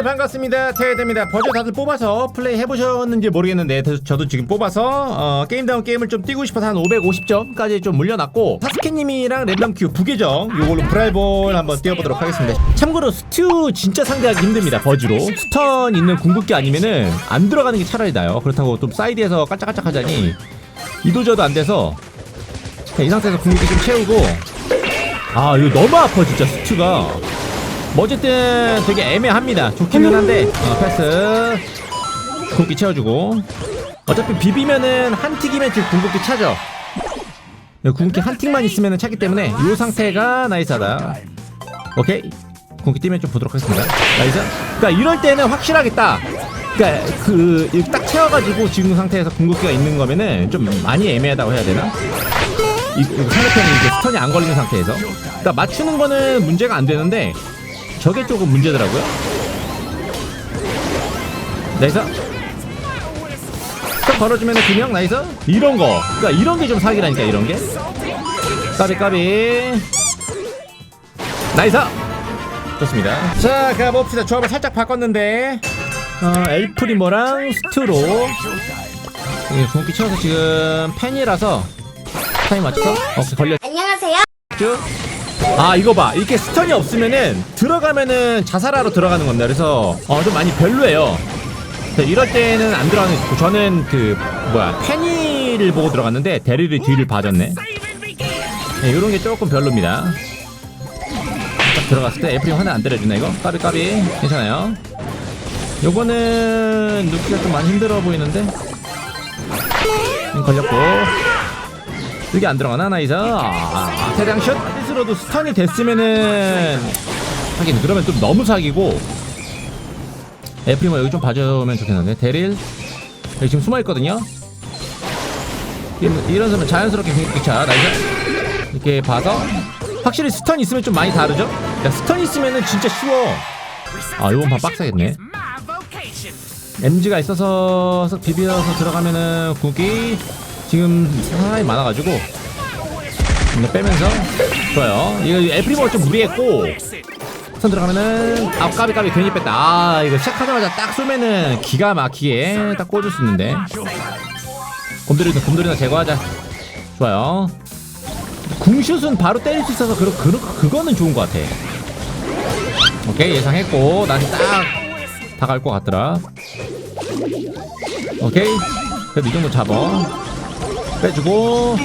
여러분들 반갑습니다. 테드입니다. 버저 다들 뽑아서 플레이 해보셨는지 모르겠는데 저- 저도 지금 뽑아서 어, 게임다운 게임을 좀 뛰고 싶어서 한 550점까지 좀 물려놨고 사스케님이랑 랜덤큐 부계정 요걸로 브라이볼 한번 뛰어보도록 하겠습니다. 참고로 스튜 진짜 상대하기 힘듭니다 버즈로. 스턴 있는 궁극기 아니면은 안 들어가는 게 차라리 나요. 그렇다고 좀 사이드에서 깔짝깔짝 하자니 이도저도 안 돼서 이 상태에서 궁극기 좀 채우고. 아 이거 너무 아파 진짜 스튜가 뭐 어쨌든 되게 애매합니다. 좋기는 한데 어, 패스 궁극기 채워주고 어차피 비비면은 한 틱이면 지금 궁극기 차죠. 여기 궁극기 한 틱만 있으면 차기 때문에 이 상태가 나이스하다. 오케이 궁극기 뛰면 좀 보도록 하겠습니다. 나이스. 그러니까 이럴 때는 확실하겠다. 그러니까 그딱 채워가지고 지금 상태에서 궁극기가 있는 거면은 좀 많이 애매하다고 해야 되나? 이, 이 상대편이 이제 스턴이 안 걸리는 상태에서 그러니까 맞추는 거는 문제가 안 되는데 저게 조금 문제더라고요. 나이스. 딱 벌어주면 두명 나이스. 이런 거. 그러니까 이런 게 좀 사기라니까 이런 게. 까비 까비. 나이스. 좋습니다. 자 가봅시다. 조합을 살짝 바꿨는데 어, 엘프리모랑 이게 궁기 채워서 지금 팬이라서 타임 맞춰서 오케이 걸려. 안녕하세요. 쭉. 아 이거 봐. 이렇게 스턴이 없으면은 들어가면은 자살하러 들어가는 건데 그래서 어 좀 많이 별로예요. 그래서 이럴 때는 안 들어가는 게 좋고 저는 그 뭐야 페니를 보고 들어갔는데 데리를 뒤를 봐줬네. 네, 이런 게 조금 별로입니다. 딱 들어갔을 때 애플이 하나 안 때려주나 이거? 까비 까비. 괜찮아요. 요거는 누기가 좀 많이 힘들어 보이는데? 음, 걸렸고. 이게 안 들어가나 나이스 아, 대량 슛 스스로도 스턴이 됐으면은 하긴 그러면 좀 너무 사기고. 에프리모 여기 좀 봐주면 좋겠는데. 데릴. 여기 지금 숨어있거든요. 이런, 점은 자연스럽게 기차 나이스. 이렇게 봐서. 확실히 스턴 있으면 좀 많이 다르죠? 야 스턴 있으면은 진짜 쉬워. 아 이번 판 빡세겠네. MG가 있어서 비벼서 들어가면은 국이 지금 사람이 많아가지고 빼면서. 좋아요. 이거 애프리모가 좀 무리했고. 선 들어가면은 아 까비 까비 괜히 뺐다. 아 이거 시작하자마자 딱 쏘면은 기가 막히게 딱 꽂을 수 있는데. 곰돌이나 곰돌이나 제거하자. 좋아요. 궁슛은 바로 때릴 수 있어서 그, 그, 그거는 좋은 것 같아. 오케이 예상했고. 난 딱 다 갈 것 같더라. 오케이. 그래도 이 정도 잡아. 빼주고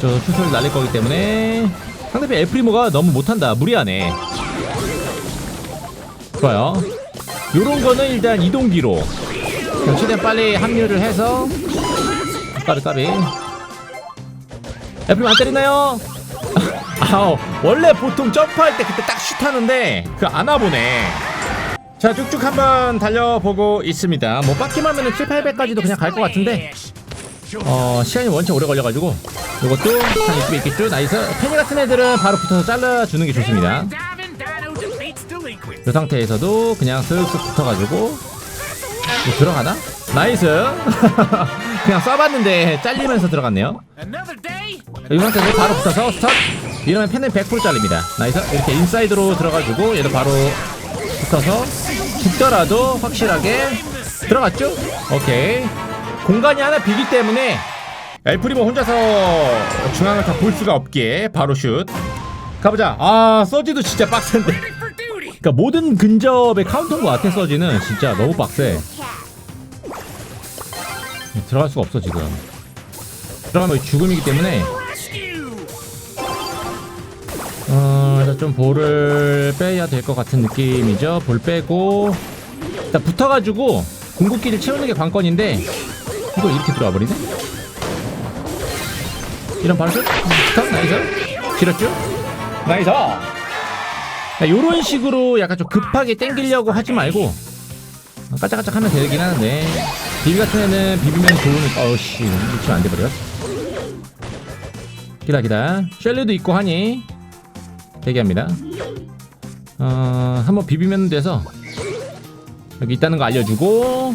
저 슛을 날릴 거기 때문에 상대편 에프리모가 너무 못한다. 무리하네. 좋아요. 요런 거는 일단 이동기로. 최대한 빨리 합류를 해서 까비 까비. 에프리모 안 때리나요? 아우 원래 보통 점프할 때 그때 딱 슛하는데 그안 와보네. 자 쭉쭉 한번 달려보고 있습니다. 뭐 빡기만 하면은 7, 800까지도 그냥 갈 것 같은데. 어 시간이 원체 오래 걸려가지고 요것도 한 이쪽에 있겠죠? 나이스. 페니 같은 애들은 바로 붙어서 잘라주는 게 좋습니다. 이 상태에서도 그냥 쓱쓱 붙어가지고 뭐 들어가나? 나이스. 그냥 쏴봤는데 잘리면서 들어갔네요. 이 상태에서 바로 붙어서 스탑 이러면 펜은 100% 잘립니다. 나이스. 이렇게 인사이드로 들어가지고 얘도 바로 붙어서 죽더라도 확실하게 들어갔죠? 오케이. 공간이 하나 비기 때문에 엘프리모 혼자서 중앙을 다 볼 수가 없기에 바로 슛. 가보자. 아 서지도 진짜 빡센데. 그러니까 모든 근접의 카운터인 것 같아 서지는. 진짜 너무 빡세. 들어갈 수가 없어 지금. 들어가면 죽음이기 때문에. 어, 좀 볼을 빼야 될 것 같은 느낌이죠. 볼 빼고. 일단 붙어가지고 궁극기를 채우는 게 관건인데 이거 이렇게 들어와 버리네. 이런 슛? 스탑 나이스. 길었죠? 나이스. 이런 식으로 약간 좀 급하게 땡기려고 하지 말고 까짝까짝 하면 되긴 하는데 비비 같은 애는 비비면 좋으니까 어우씨 미치면 안 돼버려 기다 기다 셸리도 있고 하니 대기합니다 어 한번 비비면 돼서 여기 있다는 거 알려주고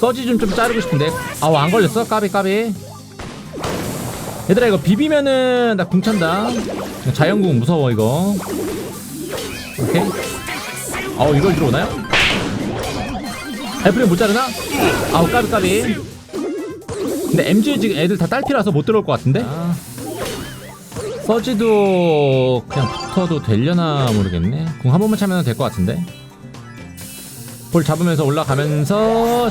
서지 좀 좀 자르고 싶은데 아우 안 걸렸어 까비 까비 얘들아 이거 비비면은 나 궁찬다 자연궁 무서워 이거 오케이 어 이걸 들어오나요? 애플이 못 자르나? 아우 까비 까비 근데 MG 지금 애들 다 딸피라서 못 들어올 것 같은데? 서지도 그냥 붙어도 되려나 모르겠네 궁 한 번만 차면 될 것 같은데 볼 잡으면서 올라가면서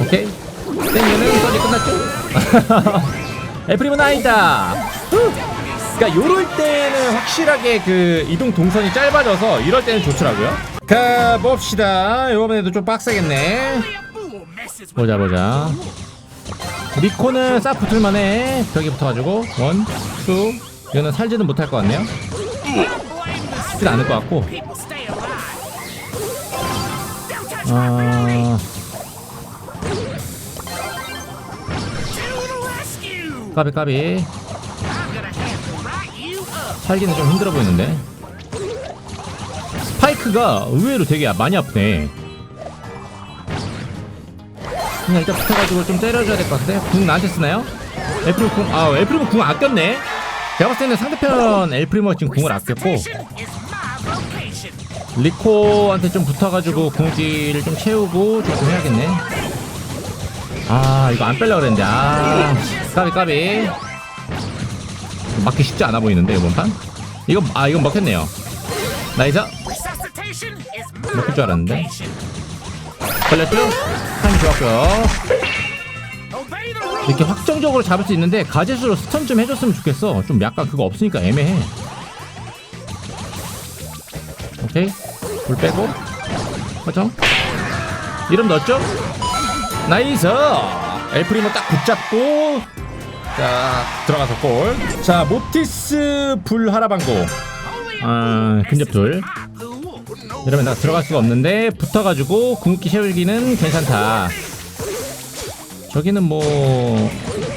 오케이 땡기는 서지 끝났죠? 아니다. 후. 그러니까 요럴 때는 확실하게 그 이동 동선이 짧아져서 이럴 때는 좋더라고요. 가봅시다. 이번에도 좀 빡세겠네. 보자 보자. 리코는 싹 붙을만해. 벽에 붙어가지고. 원, 투. 이거는 살지는 못할 것 같네요. 쉽지 않을 것 같고. 어... 까비 까비. 살기는 좀 힘들어 보이는데. 스파이크가 의외로 되게 많이 아프네. 그냥 일단 붙어가지고 좀 때려줘야 될 것 같은데. 궁 나한테 쓰나요? 엘프리모 궁, 아 엘프리모 궁 아꼈네. 제가 봤을 때는 상대편 엘프리모 지금 궁을 아꼈고. 리코한테 좀 붙어가지고 궁기를 좀 채우고 조금 해야겠네. 아 이거 안 빼려고 그랬는데. 아 까비 까비. 맞기 쉽지 않아 보이는데 이번 판? 이거 아 이건 먹혔네요. 나이스. 먹힐 줄 알았는데. 걸렸죠? 타임 좋았고요. 이렇게 확정적으로 잡을 수 있는데 가젯으로 스턴 좀 해줬으면 좋겠어. 좀 약간 그거 없으니까 애매해. 오케이. 불 빼고. 허정. 이름 넣었죠? 나이스. 엘프리모 딱 붙잡고 자 들어가서 골 자 모티스 불하라방고 아 근접 둘. 이러면 나 들어갈 수가 없는데 붙어가지고 궁극기 채울기는 괜찮다. 저기는 뭐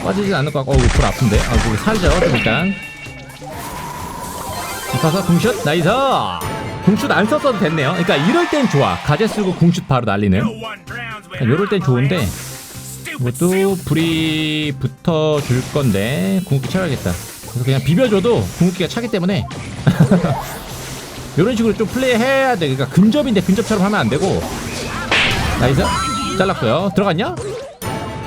빠지진 않을 것 같고 어우 불 아픈데? 아 그거 살죠 좀 일단. 붙어서 궁슛 나이스! 궁슛 안 썼어도 됐네요. 그러니까 이럴 땐 좋아. 가제 쓰고 궁슛 바로 날리는. 이럴 땐 좋은데 이것도 불이 붙어줄 건데 궁극기 채워야겠다 그래서 그냥 비벼줘도 궁극기가 차기 때문에 이런 식으로 좀 플레이 해야 돼. 그러니까 근접인데 근접처럼 하면 안 되고. 나이스. 잘랐고요. 들어갔냐?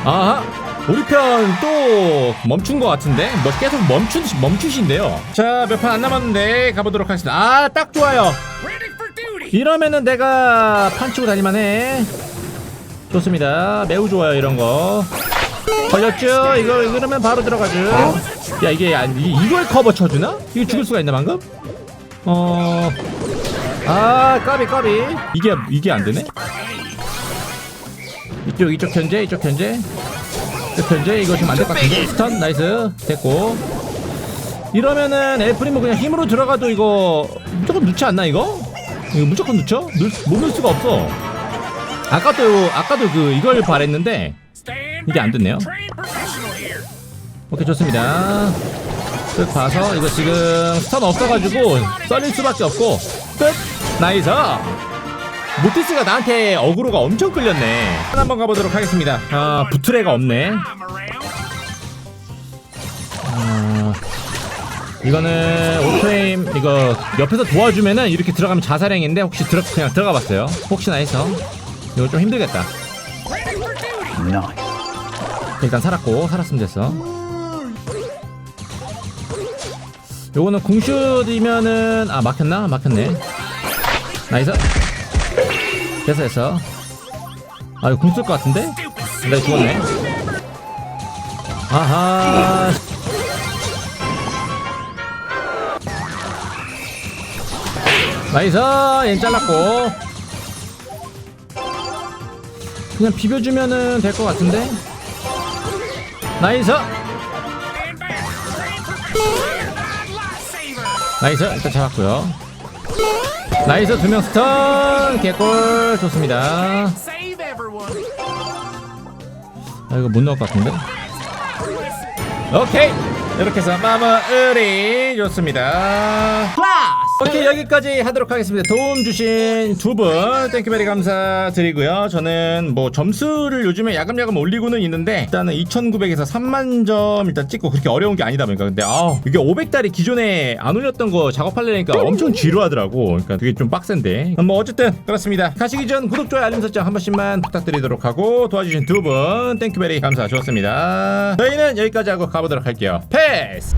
아하. 우리 편 또 멈춘 것 같은데? 뭐 계속 멈춘 멈추신데요. 자, 몇 판 안 남았는데 가보도록 하겠습니다. 아, 딱 좋아요. 이러면은 내가 판치고 다닐만해. 좋습니다. 매우 좋아요 이런 거. 걸렸죠? 이거 이러면 바로 들어가죠. 야 이게 아, 이- 이걸 커버 쳐주나? 이거 죽을 수가 있나 방금? 어. 아, 까비, 까비. 이게, 이게 안 되네? 이쪽, 이쪽 현재, 이쪽 현재. 이쪽 현재, 이거 지금 안될 것 같은데? 스턴, 나이스. 됐고. 이러면은 엘프리모 그냥 힘으로 들어가도 이거 무조건 넣지 않나, 이거? 이거 무조건 넣죠? 수- 못 넣을 수가 없어. 아까도, 아까도 그, 이걸 바랬는데. 이게 안 됐네요. 오케이, 좋습니다. 끝 봐서 이거 지금 스턴 없어가지고 썰릴 수밖에 없고 끝 나이스 모티스가 나한테 어그로가 엄청 끌렸네 한번 가보도록 하겠습니다 아 부트레가 없네 아, 이거는 오프레임 이거 옆에서 도와주면은 이렇게 들어가면 자살행인데 혹시 들어 그냥 들어가봤어요 혹시나 해서 이거 좀 힘들겠다. 일단 살았고 살았으면 됐어. 요거는 궁슛이면은 아 막혔나? 막혔네. 나이스. 됐어 됐어. 아 이거 궁쓸것 같은데? 나 죽었네. 아하. 나이스. 얘 잘랐고 그냥 비벼주면은 될 것 같은데? 나이스! 나이스 일단 잡았고요. 나이스 두 명 스턴! 개골 좋습니다. 아 이거 못 넣을 것 같은데? 오케이! 이렇게 해서 마무리! 좋습니다. 오케이 여기까지 하도록 하겠습니다. 도움 주신 두 분 땡큐베리 감사드리고요. 저는 뭐 점수를 요즘에 야금야금 올리고는 있는데 일단은 2,900에서 3만 점 일단 찍고 그렇게 어려운 게 아니다 보니까 근데 아우 이게 500달이 기존에 안 올렸던 거 작업하려니까 엄청 지루하더라고. 그러니까 그게 좀 빡센데. 뭐 어쨌든 그렇습니다. 가시기 전 구독 좋아요 알림 설정 한 번씩만 부탁드리도록 하고 도와주신 두 분 땡큐베리 감사 좋습니다. 저희는 여기까지 하고 가보도록 할게요. 패스!